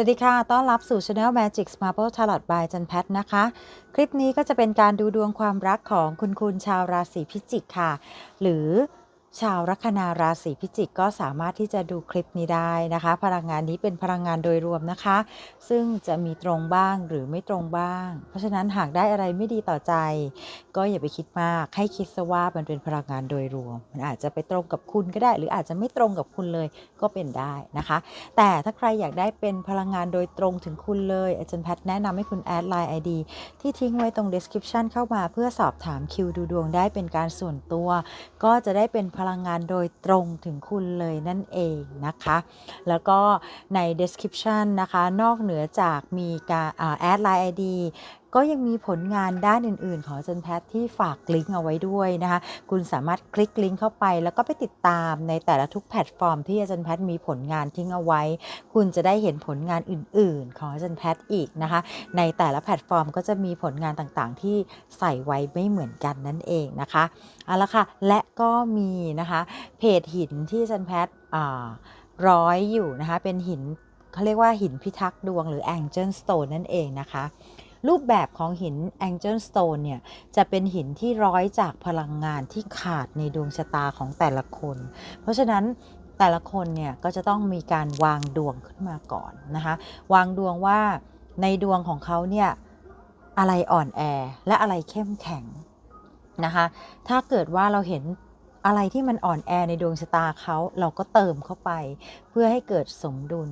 วัสดีค่ะ ต้อนรับสู่ Channel Magic Marble Tarot by จันแพทนะคะ คลิปนี้ก็จะเป็นการดูดวงความรักของคุณคุณชาวราศีพิจิกค่ะ หรือ ชาวลัคนาราศีพิจิกก็สามารถที่จะดูคลิปนี้ได้นะคะ พลังงานนี้เป็นพลังงานโดยรวมนะคะ ซึ่งจะมีตรงบ้างหรือไม่ตรงบ้าง เพราะฉะนั้นหากได้อะไรไม่ดีต่อใจ ก็อย่าไปคิดมากให้คิดซะว่ามันเป็นพลังงานโดยรวม มันอาจจะไปตรงกับคุณก็ได้ หรืออาจจะไม่ตรงกับคุณเลยก็เป็นได้นะคะ แต่ถ้าใครอยากได้เป็นพลังงานโดยตรงถึงคุณเลยอาจารย์แพทย์แนะนำให้คุณแอดไลน์ ID ที่ทิ้งไว้ตรง description เข้ามาเพื่อสอบถามคิวดูดวงได้เป็นการส่วนตัว ก็จะได้เป็นพลังงานโดยตรงถึงคุณเลยนั่นเองนะคะ แล้วก็ใน description นะคะ นอกเหนือจากมีการแอดไลน์ ID ก็ยังมีผลงานด้านอื่น ๆ ของจารย์แพทย์ที่ฝากลิงก์เอาไว้ด้วยนะคะ คุณสามารถคลิกลิงก์เข้าไป แล้วก็ไปติดตามในแต่ละทุกแพลตฟอร์มที่อาจารย์แพทย์มีผลงานทิ้งเอาไว้ คุณจะได้เห็นผลงานอื่น ๆ ของอาจารย์แพทย์อีกนะคะ ในแต่ละแพลตฟอร์มก็จะมีผลงานต่างๆ ที่ใส่ไว้ไม่เหมือนกันนั่นเองนะคะเอาละค่ะและก็มีนะคะเพจหินที่อาจารย์แพทย์ร้อยอยู่นะคะเป็นหินเขาเรียกว่าหินพิทักษ์ดวงหรือ Angel Stone นั่นเองนะคะ รูปแบบของหิน Angel Stone เนี่ย จะเป็นหินที่ร้อยจากพลังงานที่ขาดในดวงชะตาของแต่ละคน เพราะฉะนั้นแต่ละคนเนี่ย ก็จะต้องมีการวางดวงขึ้นมาก่อนนะคะ วางดวงว่าในดวงของเขาเนี่ย อะไรอ่อนแอและอะไรเข้มแข็งนะคะ ถ้าเกิดว่าเราเห็นอะไรที่มันอ่อนแอในดวงชะตาเขาเราก็เติมเข้าไป เพื่อให้เกิดสมดุล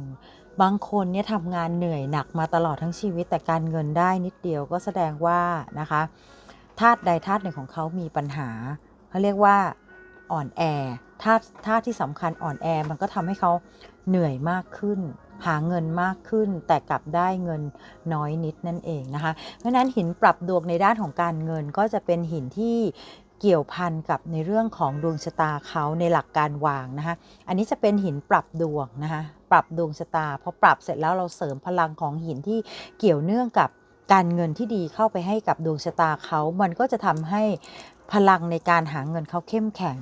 บางคนเนี่ยทำงานเหนื่อยหนักมาตลอดทั้งชีวิตแต่การเงินได้นิดเดียวก็แสดงว่านะคะธาตุใดธาตุหนึ่งของเขามีปัญหาเขาเรียกว่าอ่อนแอธาตุธาตุที่สำคัญอ่อนแอมันก็ทำให้เขาเหนื่อยมากขึ้น หาเงินมากขึ้น แต่กลับได้เงินน้อยนิดนั่นเองนะคะ เพราะฉะนั้นหินปรับดวงในด้านของการเงินก็จะเป็นหินที่เกี่ยวพันกับในเรื่องของดวงชะตาเขาในหลักการวางนะคะ อันนี้จะเป็นหินปรับดวงนะคะ ปรับดวงชะตาพอปรับเสร็จแล้วเราเสริมพลังของหินที่เกี่ยวเนื่องกับการเงินที่ดีเข้าไปให้กับดวงชะตาเขา มันก็จะทำให้พลังในการหาเงินเขาเข้มแข็ง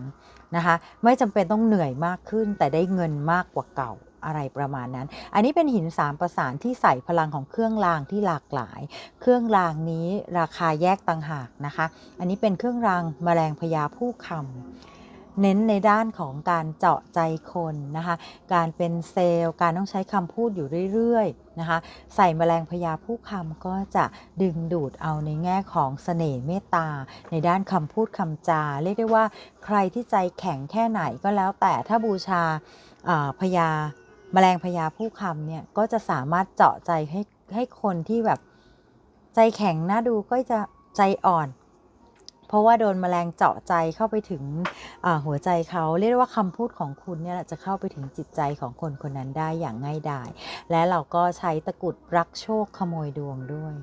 นะคะไม่จำเป็นต้องเหนื่อยมากขึ้น แต่ได้เงินมากกว่าเก่าอะไรประมาณนั้น อันนี้เป็นหินสามประสานที่ใส่พลังของเครื่องรางที่หลากหลาย เครื่องรางนี้ราคาแยกต่างหากนะคะ อันนี้เป็นเครื่องรางแมลงพญาผู้คำ เน้นในด้านของการเจาะใจคนนะคะ การเป็นเซลล์ การต้องใช้คำพูดอยู่เรื่อยๆนะคะ ใส่แมลงพญาผู้คำก็จะดึงดูดเอาในแง่ของเสน่ห์เมตตา ในด้านคำพูดคำจา เรียกได้ว่าใครที่ใจแข็งแค่ไหนก็แล้วแต่ถ้าบูชาพญาแมลงพญาผู้คำเนี่ยก็จะสามารถเจาะใจให้ให้คนที่แบบใจแข็งน่าดูก็จะใจอ่อน เพราะว่าโดนแมลงเจาะใจเข้าไปถึงหัวใจเขาเรียกว่าคำพูดของคุณเนี่ยจะเข้าไปถึงจิตใจของคนคนนั้นได้อย่างง่ายดาย และเราก็ใช้ตะกุดรักโชคขโมยดวงด้วย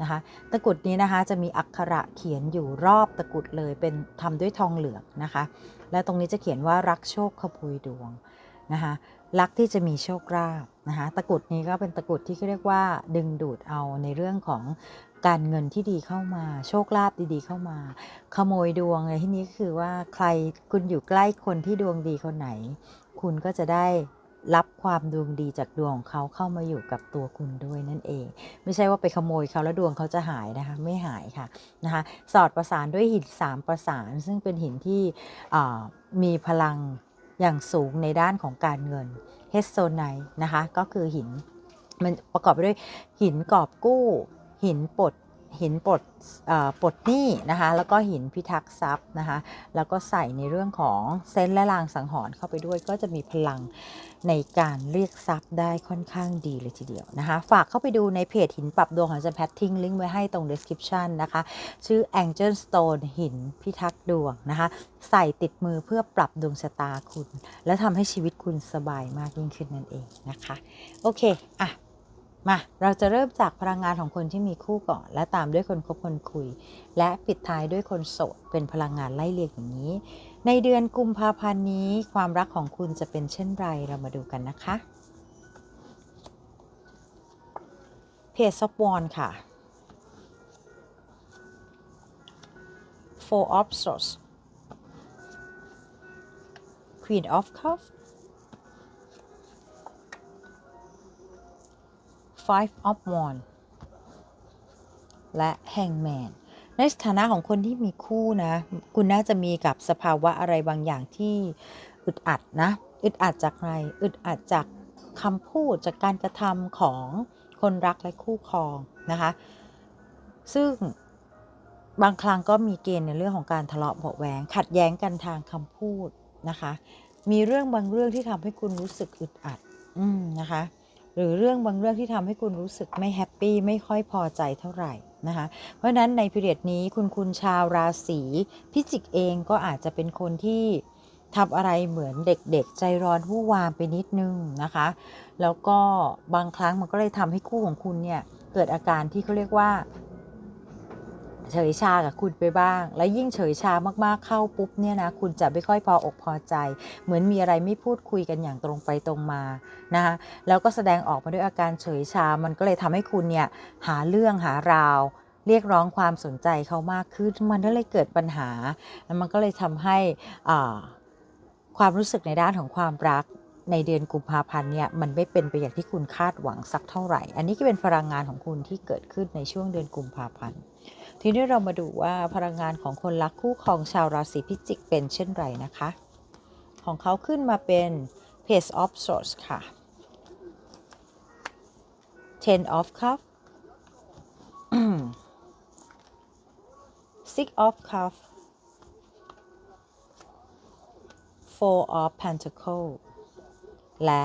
นะคะตะกุดนี้นะคะจะมีอักขระเขียนอยู่รอบตะกุดเลยเป็นทำด้วยทองเหลืองนะคะ และตรงนี้จะเขียนว่ารักโชคขโมยดวงนะคะรักที่จะมีโชคลาภนะคะตะกุดนี้ก็เป็นตะกุดที่เขาเรียกว่าดึงดูดเอาในเรื่องของ การเงินที่ดีเข้ามา โชคลาภดีๆเข้ามา ขโมยดวงในที่นี้คือว่าใครคุณอยู่ใกล้คนที่ดวงดีคนไหน คุณก็จะได้รับความดวงดีจากดวงของเขาเข้ามาอยู่กับตัวคุณด้วยนั่นเอง ไม่ใช่ว่าไปขโมยเขาแล้วดวงเขาจะหายนะคะ ไม่หายค่ะนะคะสอดประสานด้วยหินสามประสาน ซึ่งเป็นหินที่มีพลังอย่างสูงในด้านของการเงินเฮสโซไนนะคะ ก็คือหินมันประกอบไปด้วยหินกอบกู้ หินปลดหินปลดปลดหนี้นะคะแล้วก็หินพิทักษ์ทรัพย์นะคะแล้วก็ใส่ในเรื่องของเซนและลางสังหรณ์เข้าไปด้วยก็จะมีพลังในการเรียกทรัพย์ได้ค่อนข้างดีเลยทีเดียวนะคะฝากเข้าไปดูในเพจหินปรับดวงของจันแพททิ้งลิงก์ไว้ให้ตรง description นะคะชื่อ Angel Stone หินพิทักษ์ดวงนะคะใส่ติดมือเพื่อปรับดวงชะตาคุณ และทำให้ชีวิตคุณสบายมากยิ่งขึ้นนั่นเองนะคะโอเคอะ มา เราจะเริ่มจากพลังงานของคนที่มีคู่ก่อน และตามด้วยคนคบคนคุย และปิดท้ายด้วยคนโสด เป็นพลังงานไล่เรียงอย่างนี้ ในเดือนกุมภาพันธ์นี้ ความรักของคุณจะเป็นเช่นไร เรามาดูกันนะคะ เพจซอฟวอนค่ะ Four of Swords Queen of Cups five of wands และ hangman ในสถานะของคนที่มีคู่นะ คุณน่าจะมีกับสภาวะอะไรบางอย่างที่อึดอัดนะ อึดอัดจากอะไร อึดอัดจากคำพูดจากการกระทำของคนรักและคู่ครองนะคะ ซึ่งบางครั้งก็มีเกณฑ์ในเรื่องของการทะเลาะเบาะแหวงขัดแย้งกันทางคำพูดนะคะ มีเรื่องบางเรื่องที่ทำให้คุณรู้สึกอึดอัด อืมนะคะ หรือเรื่องบางเรื่องที่ทำให้คุณรู้สึกไม่แฮปปี้ไม่ค่อยพอใจเท่าไหร่นะคะเพราะฉะนั้นในพิเรียดนี้คุณคุณชาวราศีพิจิกเองก็อาจจะเป็นคนที่ทำอะไรเหมือนเด็กๆ ใจร้อนผู้วามไปนิดนึงนะคะ แล้วก็บางครั้งมันก็เลยทำให้คู่ของคุณเนี่ยเกิดอาการที่เขาเรียกว่า เฉยชากับคุณไปบ้าง และยิ่งเฉยชามากๆเข้าปุ๊บเนี่ยนะคุณจะไม่ค่อยพออกพอใจ เหมือนมีอะไรไม่พูดคุยกันอย่างตรงไปตรงมานะคะแล้วก็แสดงออกมาด้วยอาการเฉยชา มันก็เลยทำให้คุณเนี่ยหาเรื่องหาราวเรียกร้องความสนใจเขามากขึ้นมันก็เลยเกิดปัญหา แล้วมันก็เลยทำให้ความรู้สึกในด้านของความรักในเดือนกุมภาพันธ์เนี่ยมันไม่เป็นไปอย่างที่คุณคาดหวังสักเท่าไหร่ อันนี้ก็เป็นพลังงานของคุณที่เกิดขึ้นในช่วงเดือนกุมภาพันธ์ ทีนี้เรามาดูว่าพลังงานของคนรักคู่ของชาวราศีพิจิกเป็นเช่นไรนะคะ ของเขาขึ้นมาเป็น Page of Swords ค่ะ Ten of Cups Six of Cups Four of Pentacles และ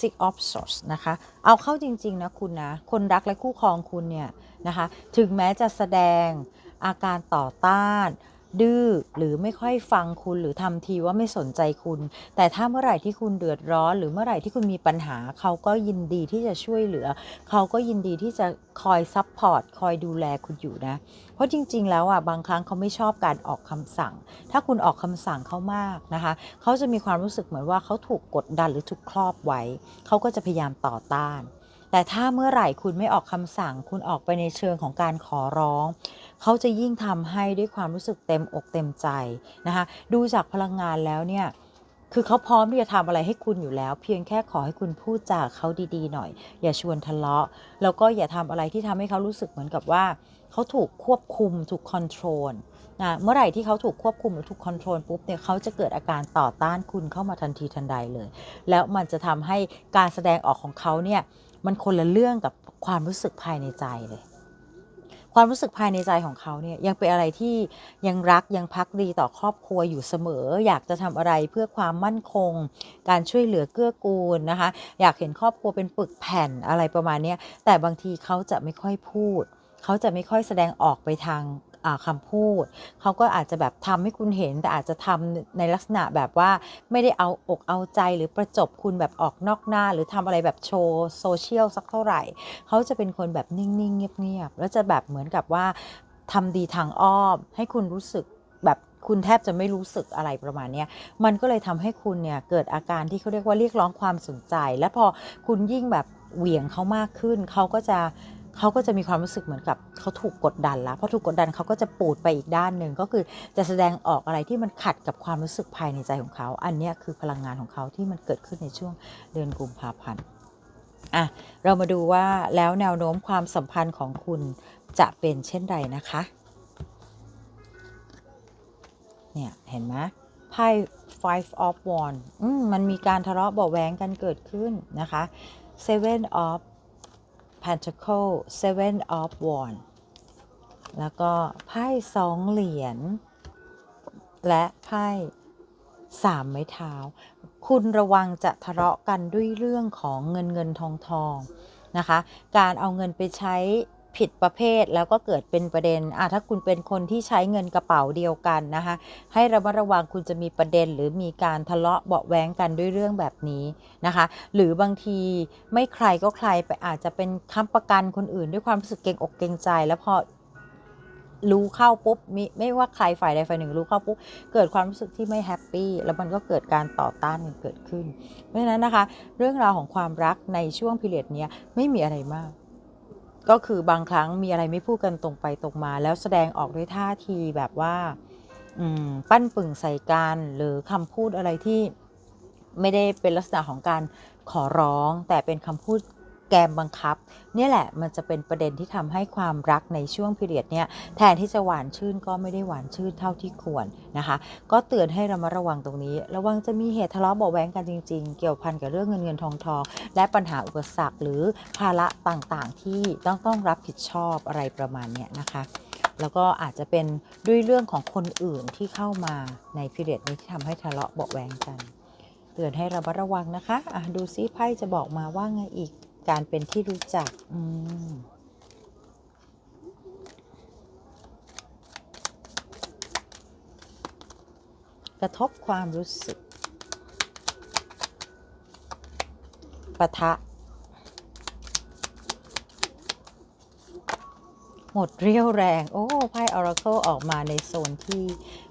Six of Swords นะคะ เอาเข้าจริง ๆ นะคุณนะ คนรักและคู่ครองคุณเนี่ยนะคะ ถึงแม้จะแสดงอาการต่อต้าน ดื้อหรือไม่ค่อยฟังคุณหรือทำทีว่าไม่สนใจคุณ แต่ถ้าเมื่อไหร่ที่คุณเดือดร้อน หรือเมื่อไหร่ที่คุณมีปัญหา เขาก็ยินดีที่จะช่วยเหลือ เขาก็ยินดีที่จะคอยซัพพอร์ตคอยดูแลคุณอยู่นะ เพราะจริง ๆ แล้วอะบางครั้งเขาไม่ชอบการออกคำสั่ง ถ้าคุณออกคำสั่งเขามากนะคะ เขาจะมีความรู้สึกเหมือนว่าเขาถูกกดดันหรือถูกครอบไว้ เขาก็จะพยายามต่อต้าน แต่ถ้าเมื่อไหร่คุณไม่ออกคำสั่ง คุณออกไปในเชิงของการขอร้อง เขาจะยิ่งทำให้ด้วยความรู้สึกเต็มอกเต็มใจนะคะดูจากพลังงานแล้วเนี่ยคือเขาพร้อมที่จะทำอะไรให้คุณอยู่แล้ว เพียงแค่ขอให้คุณพูดจากเขาดีๆ หน่อย อย่าชวนทะเลาะ แล้วก็อย่าทำอะไรที่ทำให้เขารู้สึกเหมือนกับว่าเขาถูกควบคุมถูกคอนโทรลนะเมื่อไหร่ที่เขาถูกควบคุมหรือถูกคอนโทรลปุ๊บเนี่ยเขาจะเกิดอาการต่อต้านคุณเข้ามาทันทีทันใดเลย แล้วมันจะทำให้การแสดงออกของเขาเนี่ย มันคนละเรื่องกับความรู้สึกภายในใจเลย ความรู้สึกภายในใจของเขาเนี่ยยังเป็นอะไรที่ยังรักยังพักดีต่อครอบครัวอยู่เสมอ อยากจะทำอะไรเพื่อความมั่นคง การช่วยเหลือเกื้อกูลนะคะ อยากเห็นครอบครัวเป็นปึกแผ่นอะไรประมาณนี้แต่บางทีเขาจะไม่ค่อยพูด เขาจะไม่ค่อยแสดงออกไปทาง อ่าคำพูด เขาก็อาจจะแบบทำให้คุณเห็น แต่อาจจะทำในลักษณะแบบว่าไม่ได้เอาอกเอาใจหรือประจบคุณแบบออกนอกหน้า หรือทำอะไรแบบโชว์โซเชียลสักเท่าไหร่ เขาจะเป็นคนแบบนิ่งๆ เงียบๆ แล้วจะแบบเหมือนกับว่าทำดีทางอ้อม ให้คุณรู้สึกแบบคุณแทบจะไม่รู้สึกอะไรประมาณนี้มันก็เลยทำให้คุณเนี่ยเกิดอาการที่เขาเรียกว่าเรียกร้องความสนใจ และพอคุณยิ่งแบบเหวี่ยงเขามากขึ้น เขาก็จะ เขาก็จะมีความรู้สึกเหมือนกับเขาถูกกดดันแล้วพอถูกกดดันเขาก็จะปูดไปอีกด้านหนึ่งก็คือจะแสดงออกอะไรที่มันขัดกับความรู้สึกภายในใจของเขา อันนี้คือพลังงานของเขาที่มันเกิดขึ้นในช่วงเดือนกุมภาพันธ์อะเรามาดูว่าแล้วแนวโน้มความสัมพันธ์ของคุณจะเป็นเช่นไรนะคะเนี่ยเห็นไหมไพ่ five of wands มมันมีการทะเลาะเบาะแว้งกันเกิดขึ้นนะคะ seven of pentacle seven of wands แล้วก็ไพ่สองเหรียญ และไพ่สามไม้เท้า คุณระวังจะทะเลาะกันด้วยเรื่องของเงินเงินทองทองนะคะ การเอาเงินไปใช้ ผิดประเภทแล้วก็เกิดเป็นประเด็นอะถ้าคุณเป็นคนที่ใช้เงินกระเป๋าเดียวกันนะคะให้ระมัดระวังคุณจะมีประเด็น หรือมีการทะเลาะเบาะแว้งกันด้วยเรื่องแบบนี้นะคะ หรือบางทีไม่ใครก็ใครไปอาจจะเป็นค้ำประกันคนอื่น ด้วยความรู้สึกเกรงอกเกรงใจ แล้วพอรู้เข้าปุ๊บมิไม่ว่าใครฝ่ายใดฝ่ายหนึ่งรู้เข้าปุ๊บเกิดความรู้สึกที่ไม่แฮปปี้แล้วมันก็เกิดการต่อต้านเกิดขึ้น เพราะฉะนั้นนะคะ เรื่องราวของความรักในช่วงพิเรดนี้ไม่มีอะไรมาก ก็คือบางครั้งมีอะไรไม่พูดกันตรงไปตรงมา แล้วแสดงออกด้วยท่าทีแบบว่าปั้นปึ่งใส่กันหรือคำพูดอะไรที่ไม่ได้เป็นลักษณะของการขอร้อง แต่เป็นคำพูด แกมบังคับเนี่ยแหละมันจะเป็นประเด็นที่ทำให้ความรักในช่วงพีเรียดเนี่ยแทนที่จะหวานชื่นก็ไม่ได้หวานชื่นเท่าที่ควรนะคะ ก็เตือนให้ระมัดระวังตรงนี้ ระวังจะมีเหตุทะเลาะเบาะแว้งกันจริง ๆ เกี่ยวพันกับเรื่องเงินเงินทองทองและปัญหาอุปสรรคหรือภาระต่างๆ ที่ต้องต้องรับผิดชอบอะไรประมาณเนี้ยนะคะแล้วก็อาจจะเป็นด้วยเรื่องของคนอื่นที่เข้ามาในพีเรียดนี้ที่ทำให้ทะเลาะเบาะแว้งกัน เตือนให้ระมัดระวังนะคะะดูซิไพ่จะบอกมาว่าไงอีก การเป็นที่รู้จัก อืมกระทบความรู้สึกปะทะ หมดเรี่ยวแรง โอ้ไพ่ Oracle ออกมาในโซนที่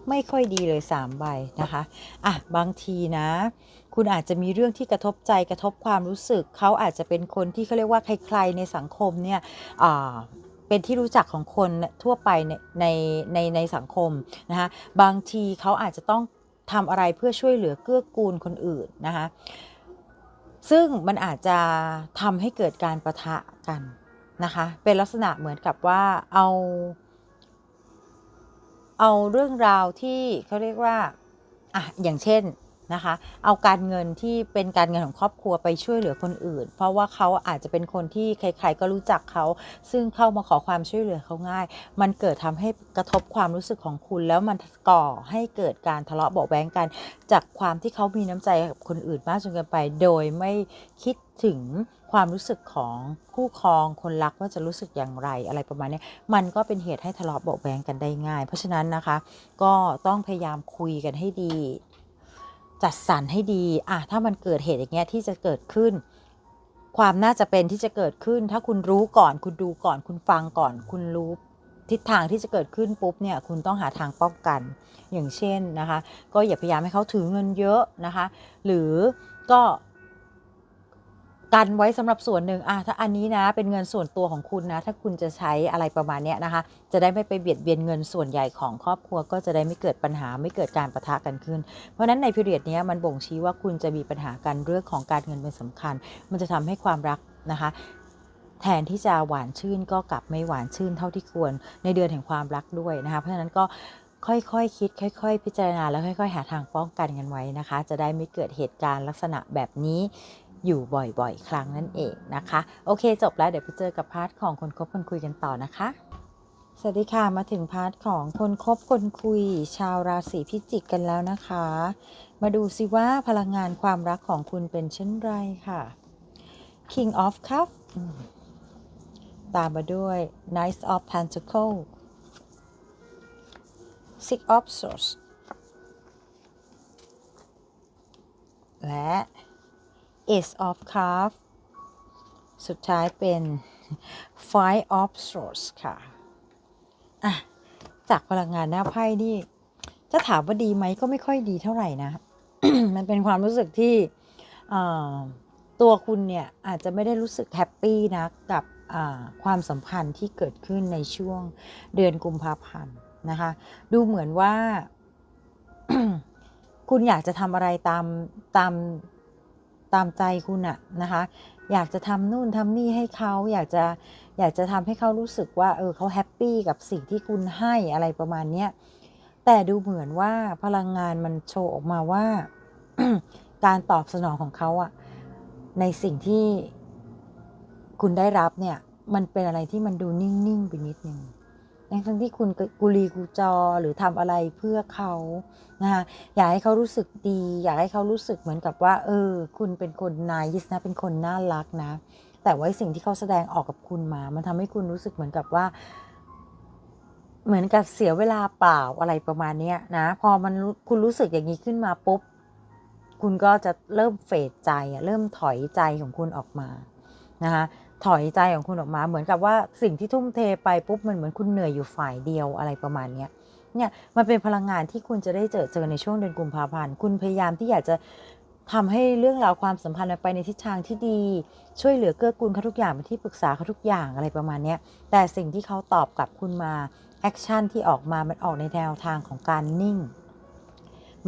ไม่ค่อยดีเลย 3 ใบนะคะ อะ บางทีนะ คุณอาจจะมีเรื่องที่กระทบใจกระทบความรู้สึก เขาอาจจะเป็นคนที่เขาเรียกว่าใครๆในสังคมเนี่ยเป็นที่รู้จักของคนทั่วไปในในในในสังคมนะคะบางทีเขาอาจจะต้องทำอะไรเพื่อช่วยเหลือเกื้อกูลคนอื่นนะคะซึ่งมันอาจจะทำให้เกิดการประทะกันนะคะเป็นลักษณะเหมือนกับว่าเอาเอาเรื่องราวที่เขาเรียกว่าอะอย่างเช่น นะคะ เอาการเงินที่เป็นการเงินของครอบครัวไปช่วยเหลือคนอื่น เพราะว่าเขาอาจจะเป็นคนที่ใคร ๆ ก็รู้จักเขา ซึ่งเข้ามาขอความช่วยเหลือเขาง่าย มันเกิดทำให้กระทบความรู้สึกของคุณแล้วมันก่อให้เกิดการทะเลาะเบาแวงกัน จากความที่เขามีน้ำใจกับคนอื่นมากจนเกินไป โดยไม่คิดถึงความรู้สึกของคู่ครองคนรักว่าจะรู้สึกอย่างไรอะไรประมาณนี้มันก็เป็นเหตุให้ทะเลาะเบาแวงกันได้ง่าย เพราะฉะนั้นนะคะ ก็ต้องพยายามคุยกันให้ดี จัดสรรให้ดีอะถ้ามันเกิดเหตุอย่างเงี้ยที่จะเกิดขึ้น ความน่าจะเป็นที่จะเกิดขึ้น ถ้าคุณรู้ก่อนคุณดูก่อน คุณฟังก่อน คุณรู้ทิศทางที่จะเกิดขึ้นปุ๊บเนี่ยคุณต้องหาทางป้องกัน อย่างเช่นนะคะ ก็อย่าพยายามให้เขาถือเงินเยอะนะคะ หรือก็ กันไว้สำหรับส่วนหนึ่งอะถ้าอันนี้นะเป็นเงินส่วนตัวของคุณนะ ถ้าคุณจะใช้อะไรประมาณเนี้ยนะคะ จะได้ไม่ไปเบียดเบียนเงินส่วนใหญ่ของครอบครัวก็จะได้ไม่เกิดปัญหาไม่เกิดการประทะกันขึ้น เพราะฉะนั้นในพิเรียดนี้มันบ่งชี้ว่าคุณจะมีปัญหากันเรื่องของการเงินเป็นสำคัญ มันจะทำให้ความรักนะคะแทนที่จะหวานชื่นก็กลับไม่หวานชื่นเท่าที่ควรในเดือนแห่งความรักด้วยนะคะ เพราะฉะนั้นก็ค่อยๆคคิด ค่อย ๆ พิจารณาแล้วค่อย ๆ หาทางป้องกันกันไว้นะคะ จะได้ไม่เกิดเหตุการณ์ลักษณะแบบนี้ อยู่บ่อยๆ ครั้งนั่นเองนะคะ โอเคจบแล้วเดี๋ยวไปเจอกับพาร์ทของคนคบคนคุยกันต่อนะคะสวัสดีค่ะมาถึงพาร์ทของคนคบคนคุย ชาวราศีพิจิกกันแล้วนะคะ มาดูสิว่าพลังงานความรักของคุณเป็นเช่นไรค่ะ King of Cup อืมตามมาด้วย Knight of Pentacle Six of Swords และ Ace of Cups สุดท้ายเป็น Five of Swords ค่ะ อะ จากพลังงานหน้าไพ่นี่ถ้าถามว่าดีไหมก็ไม่ค่อยดีเท่าไหร่นะ มันเป็นความรู้สึกที่ตัวคุณเนี่ย อาจจะไม่ได้รู้สึกแฮปปี้นะกับความสัมพันธ์ที่เกิดขึ้นในช่วงเดือนกุมภาพันธ์นะคะ ดูเหมือนว่า คุณอยากจะทำอะไรตามตาม ตามใจคุณอะนะคะ อยากจะทำนู่นทำนี่ให้เขาอยากจะอยากจะทำให้เขารู้สึกว่าเออเขาแฮปปี้กับสิ่งที่คุณให้อะไรประมาณเนี้ยแต่ดูเหมือนว่าพลังงานมันโชว์ออกมาว่า การตอบสนองของเขาอะในสิ่งที่คุณได้รับเนี่ย มันเป็นอะไรที่มันดูนิ่ง ๆ ไปนิดนึง ทั้งที่คุณกุลีกูจอหรือทำอะไรเพื่อเขานะคะอยากให้เขารู้สึกดี อยากให้เขารู้สึกเหมือนกับว่า เออ คุณเป็นคนนายสนะเป็นคนน่ารักนะ แต่ว่าสิ่งที่เขาแสดงออกกับคุณมา มันทำให้คุณรู้สึกเหมือนกับว่า เหมือนกับเสียเวลาเปล่าอะไรประมาณเนี้นะ พอมันคุณรู้สึกอย่างนี้ขึ้นมาปุ๊บคุณก็จะเริ่มเฟดใจเริ่มถอยใจของคุณออกมานะคะ ถอยใจของคุณออกมา เหมือนกับว่าสิ่งที่ทุ่มเทไปปุ๊บมันเหมือนคุณเหนื่อยอยู่ฝ่ายเดียวอะไรประมาณเนี้ยเนี่ยมันเป็นพลังงานที่คุณจะได้เจอเจอในช่วงเดือนกุมภาพันธ์คุณพยายามที่อยากจะทำให้เรื่องราวความสัมพันธ์ไปในทิศทางที่ดี ช่วยเหลือเกื้อกูลเขาทุกอย่างเป็นที่ปรึกษาเขาทุกอย่างอะไรประมาณนี้แต่สิ่งที่เขาตอบกลับคุณมาแอคชั่นที่ออกมามันออกในแนวทางของการนิ่ง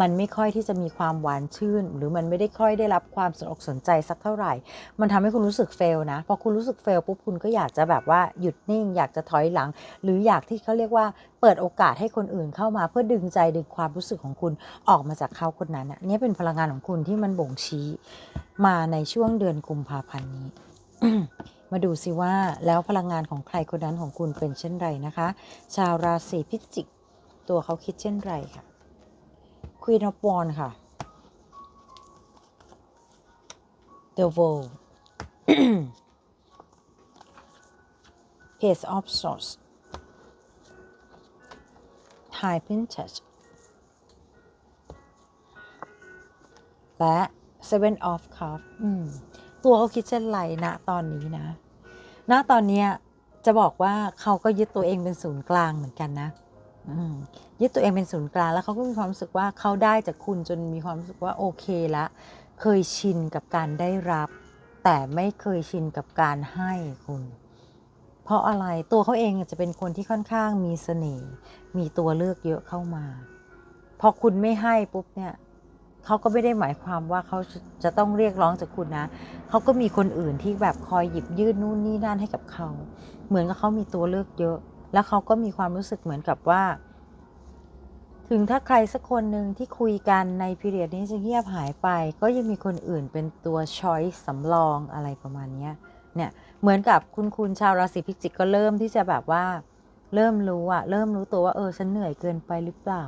มันไม่ค่อยที่จะมีความหวานชื่น หรือมันไม่ได้ค่อยได้รับความสนอกสนใจสักเท่าไหร่ มันทำให้คุณรู้สึกเฟลนะ พอคุณรู้สึกเฟลปุ๊บคุณก็อยากจะแบบว่าหยุดนิ่ง อยากจะถอยหลัง หรืออยากที่เขาเรียกว่าเปิดโอกาสให้คนอื่นเข้ามาเพื่อดึงใจดึงความรู้สึกของคุณออกมาจากเขาคนนั้นอะนี่เป็นพลังงานของคุณที่มันบ่งชี้มาในช่วงเดือนกุมภาพันธ์นี้มาดูสิว่าแล้วพลังงานของใครคนนั้นของคุณเป็นเช่นไรนะคะ ชาวราศีพิจิก ตัวเขาคิดเช่นไรค่ะ Queen of Wands ค่ะ The World Page of Swords High Princess และ Seven of Cups อืมตัวเขาคิดเช่นไรณตอนนี้นะ ณ ตอนนี้จะบอกว่าเขาก็ยึดตัวเองเป็นศูนย์กลางเหมือนกันนะ ยึดตัวเองเป็นศูนย์กลางแล้วเขาก็มีความรู้สึกว่าเขาได้จากคุณจนมีความรู้สึกว่าโอเคละเคยชินกับการได้รับ แต่ไม่เคยชินกับการให้คุณ เพราะอะไรตัวเขาเองจะเป็นคนที่ค่อนข้างมีเสน่ห์มีตัวเลือกเยอะเข้ามา พอคุณไม่ให้ปุ๊บเนี่ยเขาก็ไม่ได้หมายความว่าเขาจะต้องเรียกร้องจากคุณนะ เขาก็มีคนอื่นที่แบบคอยหยิบยื่นนู่นนี่นั่นให้กับเขา เหมือนกับเขามีตัวเลือกเยอะ แล้วเขาก็มีความรู้สึกเหมือนกับว่า ถึงถ้าใครสักคนหนึ่งที่คุยกันในพีเรียดนี้จะเงียบหายไป ก็ยังมีคนอื่นเป็นตัวช้อยสำรองอะไรประมาณนี้เนี่ยเหมือนกับคุณคุณชาวราศีพิจิกก็เริ่มที่จะแบบว่า เริ่มรู้อะเริ่มรู้ตัวว่าเออฉันเหนื่อยเกินไปหรือเปล่า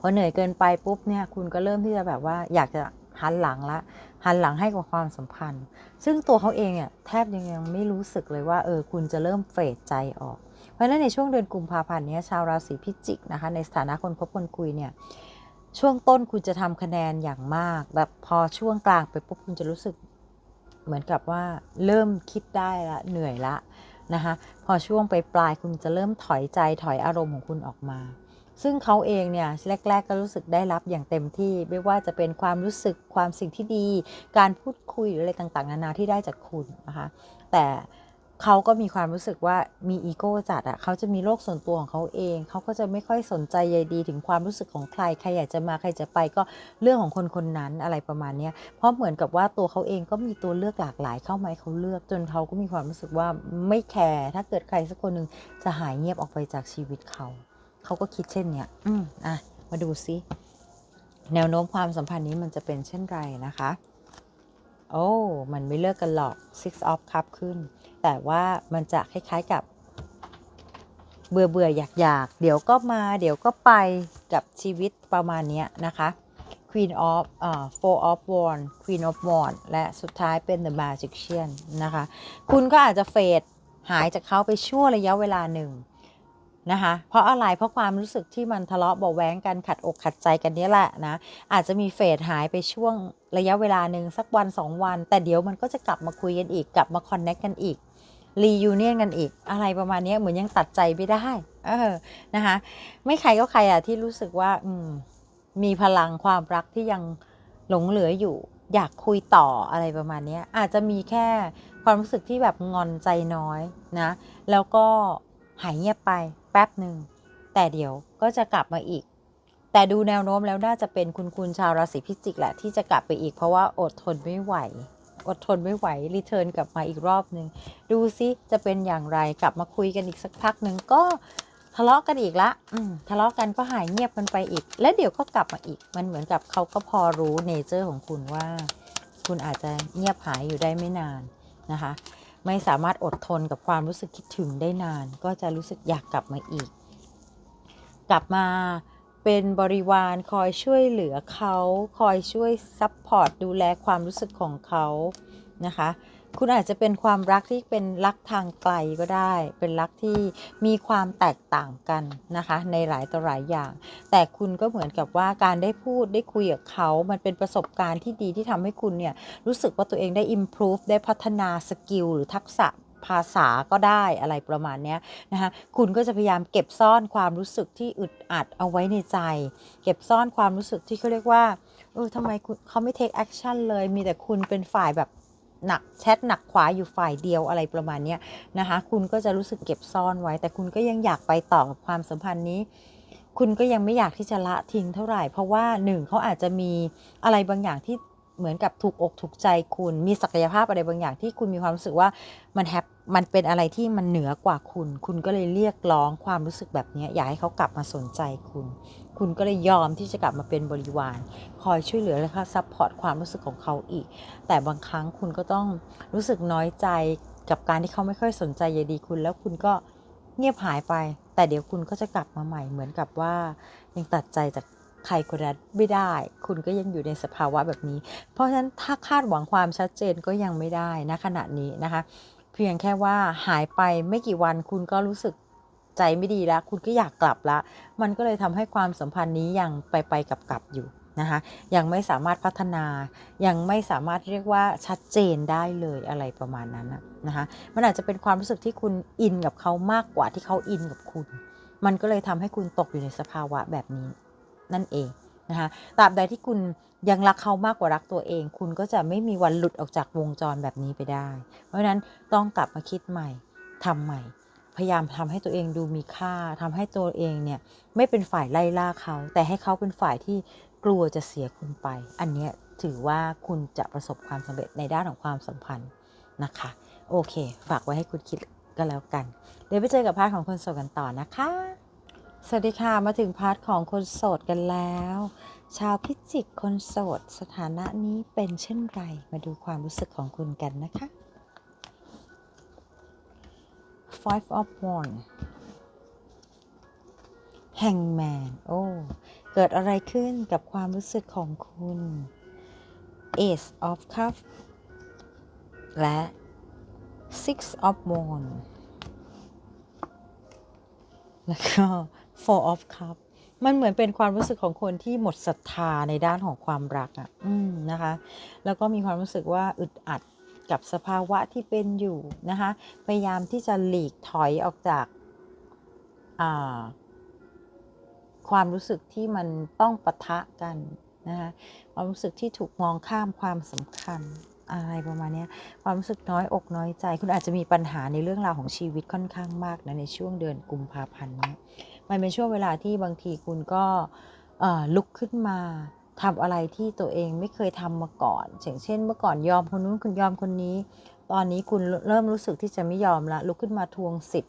พอเหนื่อยเกินไปปุ๊บเนี่ยคุณก็เริ่มที่จะแบบว่าอยากจะหันหลังละหันหลังให้กับความสัมพันธ์ ซึ่งตัวเขาเองเนี่ยแทบยังยังไม่รู้สึกเลยว่าเออคุณจะเริ่มเฟดใจออก ราะฉะนั้นในช่วงเดือนกุมภาพันธ์นี้ชาวราศีพิจิกนะคะในสถานะคนคบคนคุยเนี่ยช่วงต้นคุณจะทำคะแนนอย่างมาก แบบพอช่วงกลางไปปุ๊บคุณจะรู้สึกเหมือนกับว่าเริ่มคิดได้ละเหนื่อยละนะคะพอช่วงไปปลายคุณจะเริ่มถอยใจถอยอารมณ์ของคุณออกมา ซึ่งเขาเองเนี่ยแรก ๆ ก็รู้สึกได้รับอย่างเต็มที่ ไม่ว่าจะเป็นความรู้สึกความสิ่งที่ดี การพูดคุยหรืออะไรต่างๆ นานาที่ได้จากคุณนะคะแต่ เขาก็มีความรู้สึกว่ามีอีโก้จัดอะ่ะเขาจะมีโลกส่วนตัวของเขาเอง เขาก็จะไม่ค่อยสนใจใยดีถึงความรู้สึกของใคร ใครอยากจะมาใครจะไปก็เรื่องของคนคนนั้นอะไรประมาณนี้เพราะเหมือนกับว่าตัวเขาเองก็มีตัวเลือกหลากหลายเข้ามาให้เขาเลือกจนเขาก็มีความรู้สึกว่าไม่แคร์ถ้าเกิดใครสักคนหนึ่งจะหายเงียบออกไปจากชีวิตเขา เขาก็คิดเช่นเนี้ยอืมอะมาดูซิแนวโน้มความสัมพันธ์นี้มันจะเป็นเช่นไรนะคะ โอ้ มันไม่เลิกกันหรอก six of cup ขึ้น แต่ว่ามันจะคล้ายๆกับ เบื่อเบื่ออยากอยากๆเดี๋ยวก็มาเดี๋ยวก็ไปกับชีวิตประมาณนี้นะคะ Queen of อ่า Four of Wands Queen of Wands และสุดท้ายเป็น The Magician นะคะ คุณก็อาจจะเฟดหายจากเขาไปชั่วระยะเวลาหนึ่งนะคะ เพราะอะไร เพราะความรู้สึกที่มันทะเลาะเบาแว้งกันขัดอกขัดใจกันนี้แหละนะ อาจจะมีเฟดหายไปช่วงระยะเวลาหนึ่งสักวันสองวัน แต่เดี๋ยวมันก็จะกลับมาคุยกันอีก กลับมาคอนเน็กกันอีก รียูเนียนกันอีกอะไรประมาณนี้เหมือนยังตัดใจไม่ได้เออนะคะไม่ใครก็ใครอะที่รู้สึกว่าอืมมีพลังความรักที่ยังหลงเหลืออยู่ อยากคุยต่ออะไรประมาณนี้อาจจะมีแค่ความรู้สึกที่แบบงอนใจน้อยนะ แล้วก็หายเงียบไปแป๊บหนึ่งแต่เดี๋ยวก็จะกลับมาอีก แต่ดูแนวโน้มแล้วน่าจะเป็นคุณคุณชาวราศีพิจิกแหละที่จะกลับไปอีกเพราะว่าอดทนไม่ไหว อดทนไม่ไหว รีเทิร์นกลับมาอีกรอบหนึ่งดูซิจะเป็นอย่างไรกลับมาคุยกันอีกสักพักหนึ่งก็ทะเลาะกันอีกละอืมทะเลาะกันก็หายเงียบกันไปอีก แล้วเดี๋ยวก็กลับมาอีก มันเหมือนกับเขาก็พอรู้เนเจอร์ของคุณว่า คุณอาจจะเงียบหายอยู่ได้ไม่นานนะคะ ไม่สามารถอดทนกับความรู้สึกคิดถึงได้นาน ก็จะรู้สึกอยากกลับมาอีก กลับมา เป็นบริวารคอยช่วยเหลือเขาคอยช่วยซัพพอร์ตดูแลความรู้สึกของเขานะคะคุณอาจจะเป็นความรักที่เป็นรักทางไกลก็ได้ เป็นรักที่มีความแตกต่างกันนะคะ ในหลายต่อหลายอย่าง แต่คุณก็เหมือนกับว่าการได้พูดได้คุยกับเขา มันเป็นประสบการณ์ที่ดีที่ทำให้คุณเนี่ยรู้สึกว่าตัวเองได้ improve ได้พัฒนาสกิลหรือทักษะ ภาษาก็ได้อะไรประมาณนี้นะคะคุณก็จะพยายามเก็บซ่อนความรู้สึกที่อึดอัดเอาไว้ในใจ เก็บซ่อนความรู้สึกที่เขาเรียกว่าเออทำไมเขาไม่ take action เลย มีแต่คุณเป็นฝ่ายแบบหนักแชทหนักขวาอยู่ฝ่ายเดียวอะไรประมาณนี้นะคะ คุณก็จะรู้สึกเก็บซ่อนไว้ แต่คุณก็ยังอยากไปต่อกับความสัมพันธ์นี้ คุณก็ยังไม่อยากที่จะละทิ้งเท่าไหร่ เพราะว่าหนึ่งเขาอาจจะมีอะไรบางอย่างที่ เหมือนกับถูกอกถูกใจคุณมีศักยภาพอะไรบางอย่างที่คุณมีความรู้สึกว่ามันแฮปมันเป็นอะไรที่มันเหนือกว่าคุณ คุณก็เลยเรียกร้องความรู้สึกแบบนี้อยากให้เขากลับมาสนใจคุณ คุณก็เลยยอมที่จะกลับมาเป็นบริวาร คอยช่วยเหลือและซัพพอร์ตความรู้สึกของเขาอีก แต่บางครั้งคุณก็ต้องรู้สึกน้อยใจกับการที่เขาไม่ค่อยสนใจใยดีคุณ แล้วคุณก็เงียบหายไป แต่เดี๋ยวคุณก็จะกลับมาใหม่เหมือนกับว่ายังตัดใจจาก ใครคนนั้นไม่ได้ คุณก็ยังอยู่ในสภาวะแบบนี้ เพราะฉะนั้นถ้าคาดหวังความชัดเจนก็ยังไม่ได้นะขณะนี้นะคะ เพียงแค่ว่าหายไปไม่กี่วันคุณก็รู้สึกใจไม่ดีแล้ว คุณก็อยากกลับละ มันก็เลยทำให้ความสัมพันธ์นี้ยังไปไปกับกลับๆอยู่นะคะยังไม่สามารถพัฒนา ยังไม่สามารถเรียกว่าชัดเจนได้เลยอะไรประมาณนั้นนะนะคะมันอาจจะเป็นความรู้สึกที่คุณอินกับเขามากกว่าที่เขาอินกับคุณ มันก็เลยทำให้คุณตกอยู่ในสภาวะแบบนี้ นั่นเองนะคะตราบใดที่คุณยังรักเขามากกว่ารักตัวเอง คุณก็จะไม่มีวันหลุดออกจากวงจรแบบนี้ไปได้ เพราะนั้นต้องกลับมาคิดใหม่ทำใหม่ พยายามทำให้ตัวเองดูมีค่าทำให้ตัวเองเนี่ยไม่เป็นฝ่ายไล่ล่าเขา แต่ให้เขาเป็นฝ่ายที่กลัวจะเสียคุณไป อันเนี้ยถือว่าคุณจะประสบความสำเร็จในด้านของความสัมพันธ์นะคะ โอเค ฝากไว้ให้คุณคิดก็แล้วกัน เดี๋ยวไปเจอกับพาร์ทของคนโสดกันต่อนะคะ สวัสดีค่ะ มาถึงพาร์ทของคนโสดกันแล้ว ชาวพิจิกคนโสด สถานะนี้เป็นเช่นไร มาดูความรู้สึกของคุณกันนะคะ Five of Wands Hangman โอ้ เกิดอะไรขึ้นกับความรู้สึกของคุณ Ace of Cups และ Six of Wands แล้วก็ Four of Cups มันเหมือนเป็นความรู้สึกของคนที่หมดศรัทธาในด้านของความรักอะ่ะนะคะ แล้วก็มีความรู้สึกว่าอึดอัดกับสภาวะที่เป็นอยู่นะคะ พยายามที่จะหลีกถอยออกจากาความรู้สึกที่มันต้องปะทะกันนะคะความรู้สึกที่ถูกมองข้ามความสำคัญ อะไรประมาณนี้ความรู้สึกน้อยอกน้อยใจ คุณอาจจะมีปัญหาในเรื่องราวของชีวิตค่อนข้างมากนะในช่วงเดือนกุมภาพันธ์นี้มันเป็นช่วงเวลาที่บางทีคุณก็ลุกขึ้นมาทำอะไรที่ตัวเองไม่เคยทำมาก่อนอย่างเช่น เมื่อก่อนยอมคนนู้นคุณยอมคนนี้ ตอนนี้คุณเริ่มรู้สึกที่จะไม่ยอมละลุกขึ้นมาทวงสิท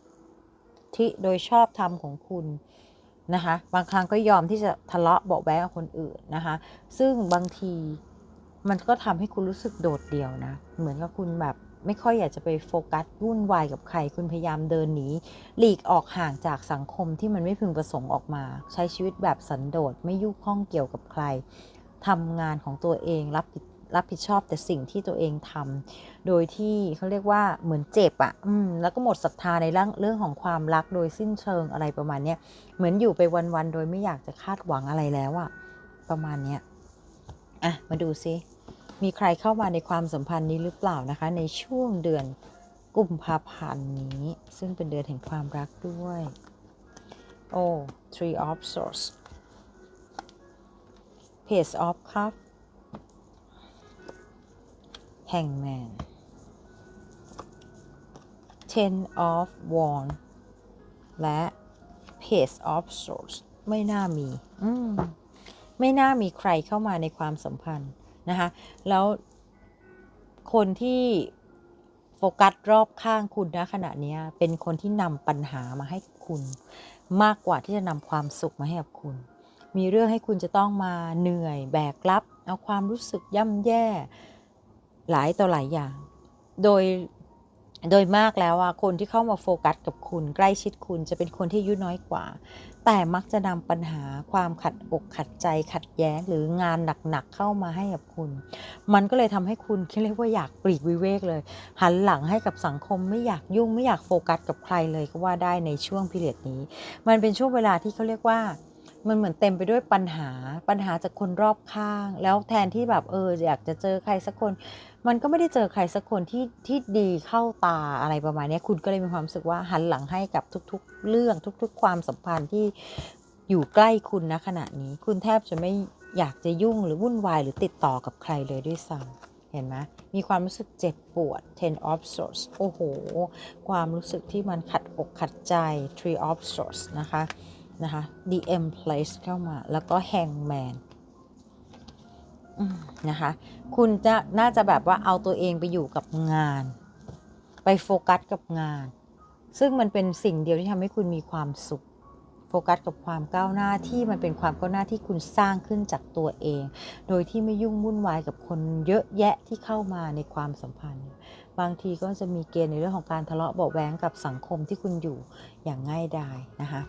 ธิโดยชอบธรรมของคุณนะคะบางครั้งก็ยอมที่จะทะเลาะเบาะแว้งกับคนอื่นนะคะ ซึ่งบางที มันก็ทำให้คุณรู้สึกโดดเดี่ยวนะ เหมือนกับคุณแบบไม่ค่อยอยากจะไปโฟกัสวุ่นวายกับใคร คุณพยายามเดินหนีหลีกออกห่างจากสังคมที่มันไม่พึงประสงค์ออกมา ใช้ชีวิตแบบสันโดษไม่ยุ่งข้องเกี่ยวกับใครทำงานของตัวเองรับผิดรับผิดชอบแต่สิ่งที่ตัวเองทำโดยที่เขาเรียกว่าเหมือนเจ็บอะ่ะ อืม แล้วก็หมดศรัทธาในเรื่องเรื่องของความรักโดยสิ้นเชิงอะไรประมาณเนี้ย เหมือนอยู่ไปวันๆโดยไม่อยากจะคาดหวังอะไรแล้วอะ ประมาณเนี้ย อะ มาดูซิมีใครเข้ามาในความสัมพันธ์นี้หรือเปล่านะคะ ในช่วงเดือนกุมภาพันธ์นี้ ซึ่งเป็นเดือนแห่งความรักด้วย โอ้ three of swords page of cup hangman ten of wand และ page of swords ไม่น่ามี อืม ไม่น่ามีใครเข้ามาในความสัมพันธ์นะคะแล้วคนที่โฟกัสรอบข้างคุณนะขณะนี้เป็นคนที่นำปัญหามาให้คุณ มากกว่าที่จะนำความสุขมาให้กับคุณ มีเรื่องให้คุณจะต้องมาเหนื่อยแบกรับ เอาความรู้สึกย่ำแย่หลายต่อหลายอย่าง โดย โดยมากแล้วอะคนที่เข้ามาโฟกัสกับคุณใกล้ชิดคุณจะเป็นคนที่อายุน้อยกว่า แต่มักจะนำปัญหาความขัดอกขัดใจขัดแย้งหรืองานหนักๆเข้ามาให้กับคุณ มันก็เลยทำให้คุณคิดเรียกว่าอยากปลีกวิเวกเลย หันหลังให้กับสังคมไม่อยากยุ่งไม่อยากโฟกัสกับใครเลยก็ว่าได้ในช่วงพิเรียดนี้ มันเป็นช่วงเวลาที่เขาเรียกว่ามันเหมือนเต็มไปด้วยปัญหาปัญหาจากคนรอบข้าง แล้วแทนที่แบบเอออยากจะเจอใครสักคน มันก็ไม่ได้เจอใครสักคนที่ที่ดีเข้าตาอะไรประมาณนี้คุณก็เลยมีความรู้สึกว่าหันหลังให้กับทุก ๆ เรื่องทุก ๆ ความสัมพันธ์ที่อยู่ใกล้คุณนะขณะนี้คุณแทบจะไม่อยากจะยุ่งหรือวุ่นวายหรือติดต่อกับใครเลยด้วยซ้ำเห็นไหมมีความรู้สึกเจ็บปวด ten of swords โอ้โห ความรู้สึกที่มันขัดอกขัดใจ three of swords นะคะนะคะ the Empress เข้ามาแล้วก็ Hangman นะคะ คุณจะน่าจะแบบว่าเอาตัวเองไปอยู่กับงาน ไปโฟกัสกับงาน ซึ่งมันเป็นสิ่งเดียวที่ทำให้คุณมีความสุขโฟกัสกับความก้าวหน้าที่มันเป็นความก้าวหน้าที่คุณสร้างขึ้นจากตัวเอง โดยที่ไม่ยุ่งวุ่นวายกับคนเยอะแยะที่เข้ามาในความสัมพันธ์ บางทีก็จะมีเกณฑ์ในเรื่องของการทะเลาะเบาะแว้งกับสังคมที่คุณอยู่อย่างง่ายดายนะคะ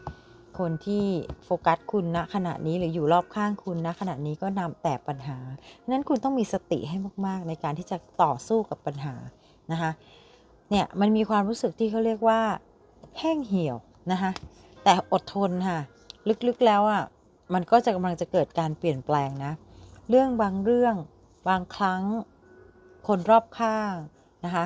คนที่โฟกัสคุณณขณะนี้หรืออยู่รอบข้างคุณณขณะนี้ก็นำแต่ปัญหาฉะนั้นคุณต้องมีสติให้มากๆ ในการที่จะต่อสู้กับปัญหานะคะเนี่ยมันมีความรู้สึกที่เขาเรียกว่าแห้งเหี่ยวนะคะแต่อดทนค่ะลึกๆแล้วอะมันก็จะกำลังจะเกิดการเปลี่ยนแปลงนะเรื่องบางเรื่องบางครั้งคนรอบข้างนะคะ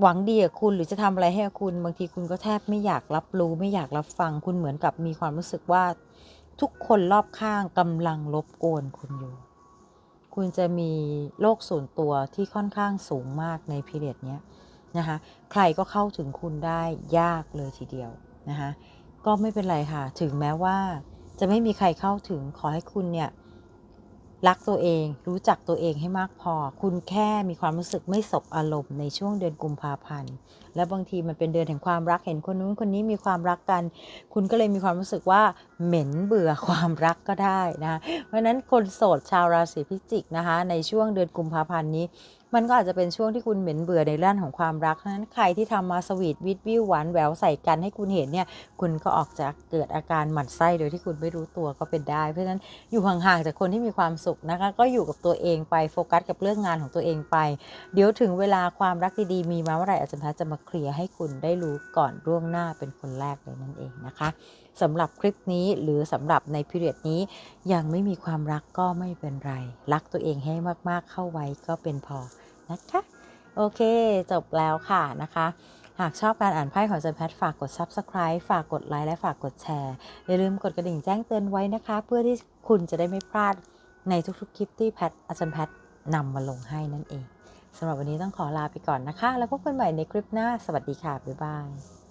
หวังดีกับคุณหรือจะทำอะไรให้กับคุณ บางทีคุณก็แทบไม่อยากรับรู้ ไม่อยากรับฟังคุณเหมือนกับมีความรู้สึกว่า ทุกคนรอบข้างกำลังรบกวนคุณอยู่ คุณจะมีโลกส่วนตัวที่ค่อนข้างสูงมากในพีเรียดเนี้ยนะคะใครก็เข้าถึงคุณได้ยากเลยทีเดียวนะคะก็ไม่เป็นไรค่ะ ถึงแม้ว่าจะไม่มีใครเข้าถึงขอให้คุณเนี่ย รักตัวเอง รู้จักตัวเองให้มากพอ คุณแค่มีความรู้สึกไม่สบอารมณ์ในช่วงเดือนกุมภาพันธ์ และบางทีมันเป็นเดือนแห่งความรัก เห็นคนนู้นคนนี้มีความรักกัน คุณก็เลยมีความรู้สึกว่าเหม็นเบื่อความรักก็ได้นะ เพราะฉะนั้นคนโสดชาวราศีพิจิกนะคะ ในช่วงเดือนกุมภาพันธ์นี้ มันก็อาจจะเป็นช่วงที่คุณเหม็นเบื่อในเรื่องของความรักฉะนั้นใครที่ทำมาสวีทวิดวิวหวานแหววใส่กันให้คุณเห็นเนี่ยคุณก็ออกจะเกิดอาการหมั่นไส้โดยที่คุณไม่รู้ตัวก็เป็นได้ เพราะฉะนั้นอยู่ห่างๆจากคนที่มีความสุขนะคะก็อยู่กับตัวเองไปโฟกัสกับเรื่องงานของตัวเองไป เดี๋ยวถึงเวลาความรักดีๆมีมาเมื่อไหร่อาจารย์แพทย์จะมาเคลียร์ให้คุณได้รู้ก่อนร่วงหน้าเป็นคนแรกเลยนั่นเองนะคะสำหรับคลิปนี้หรือสำหรับในพิเรียดนี้ ยังไม่มีความรักก็ไม่เป็นไร รักตัวเองให้มากๆเข้าไว้ก็เป็นพอ นะคะ โอเค จบแล้วค่ะนะคะ หากชอบการอ่านไพ่ของอาจันแพทฝากกด Subscribe ฝากกดไลค์และฝากกดแชร์ อย่าลืมกดกระดิ่งแจ้งเตือนไว้นะคะ เพื่อที่คุณจะได้ไม่พลาดในทุกๆคลิปที่แพทอาจารย์แพทนำมาลงให้นั่นเองสำหรับวันนี้ต้องขอลาไปก่อนนะคะ แล้วพบกันใหม่ในคลิปหน้า สวัสดีค่ะ บ๊ายบาย